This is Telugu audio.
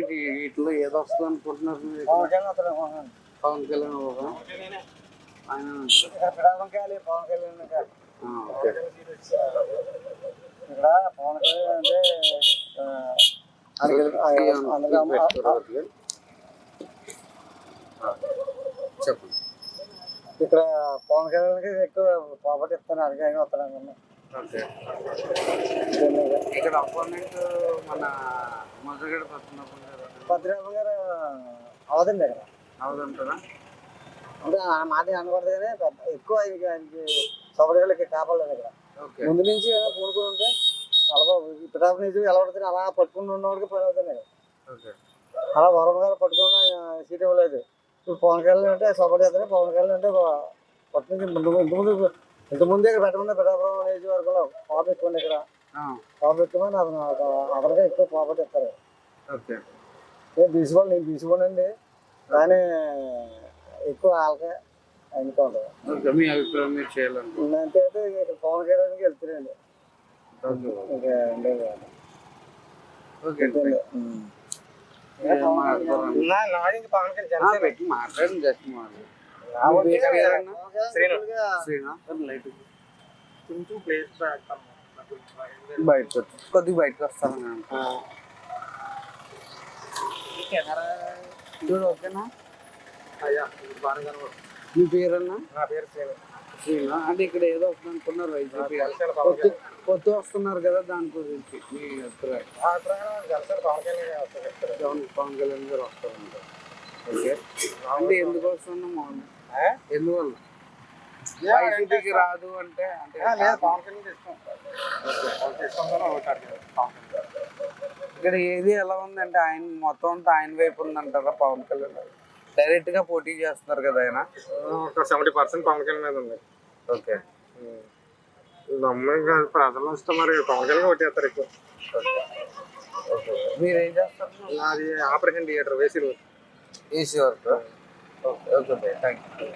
వీటి వీటిలో ఏది వస్తుంది అనుకుంటున్నారు? పవన్ కళ్యాణ్. పవన్ కళ్యాణ్ పవన్ కళ్యాణ్ ఇక్కడ పవన్ కళ్యాణ్ అంటే చెప్పండి. ఇక్కడ పవన్ కళ్యాణ్కి ఎక్కువ ప్రాపర్టీ ఇస్తాను అడిగి ఆయన వస్తాను ఇక్కడ అపోనెంట్ మన పడుతున్నప్పుడు భద్రాబాబు గారు అవదండి ఇక్కడ అవుదంటారా అంటే ఆ మాట అనకూడదు కానీ ఎక్కువ ఆయనకి ఆయనకి సౌకర్యాలకి కాపాడలేదు ఇక్కడ ముందు నుంచి పూనుకుని ఉంటే అలా పిఠాపు నుంచి ఎలా పడుతుంది అలా పట్టుకుని ఉన్నవాడికి పని అవుతుంది. ఓకే. అలా వరం గారు పట్టుకున్న సీట్ ఇవ్వలేదు. ఇప్పుడు పవన్ కళ్యాణ్ అంటే సపోర్ట్ చేస్తారు? పవన్ కళ్యాణ్ అంటే పట్టు నుంచి ముందు ఇంత ముందు ఇంత ముందే ఇక్కడ పెట్టకుండా పిఠాపురం నియోజకవర్గంలో పాప ఎక్కువండి ఇక్కడ. ఎక్కువని అతను అతనికే ఎక్కువ ప్రాపర్టీ ఇస్తారు. ఓకే. నేను తీసుకోవాలి నేను తీసుకోనండి కానీ ఎక్కువ వాళ్ళకే ఓకే మీ అభిప్రాయం మీరు చేయాలండి అంటే అయితే ఇక్కడ పవన్ కళ్యాణ్కి వెళ్తున్నాండి ఓకే ఇంకా. ఓకే పెట్టి మాట్లాడండి జస్ట్ మాట్లాడండి మీ పేరు పేరన్నా? శ్రీనా. లైట్ కొంచెం ప్లేస్ బయటకు కొద్దిగా బయటకు వస్తాను చూడు ఓకేనా? అయ్యా బాగా కనబడుతుంది. మీ పేరన్నా? నా పేరు శ్రీను. శ్రీనా. అంటే ఇక్కడ ఏదో వస్తుంది అనుకున్నారు వైసీపీ వస్తున్నారు కదా దాని గురించి మీ అభిప్రాయం. పవన్. పవన్ పవన్ కళ్యాణ్ గారు వస్తారంటారు ఓకే. అంటే ఎందుకు వస్తున్నాం మౌన్ ఏ? ఎందువల్ల? వైసీపీకి రాదు అంటే అంటే ఆ, లేదు పవన్ కళ్యాణ్ ఇక్కడ ఏది ఎలా ఉందంటే ఆయన మొత్తం అంతా ఆయన వైపు ఉందంటారా పవన్ కళ్యాణ్? డైరెక్ట్గా పోటీ చేస్తున్నారు కదా ఆయన. ఒక సెవెంటీ పర్సెంట్ పవన్ కళ్యాణ్ మీద ఉంది. ఓకే. నమ్మకం కాదు ప్రజలు వస్తే మరి పవన్ కళ్యాణ్ కొట్టేస్తారు ఎక్కువ. మీరు ఏం చేస్తారు? అది ఆపరేషన్ థియేటర్ వేసి AC work. Okay okay thank you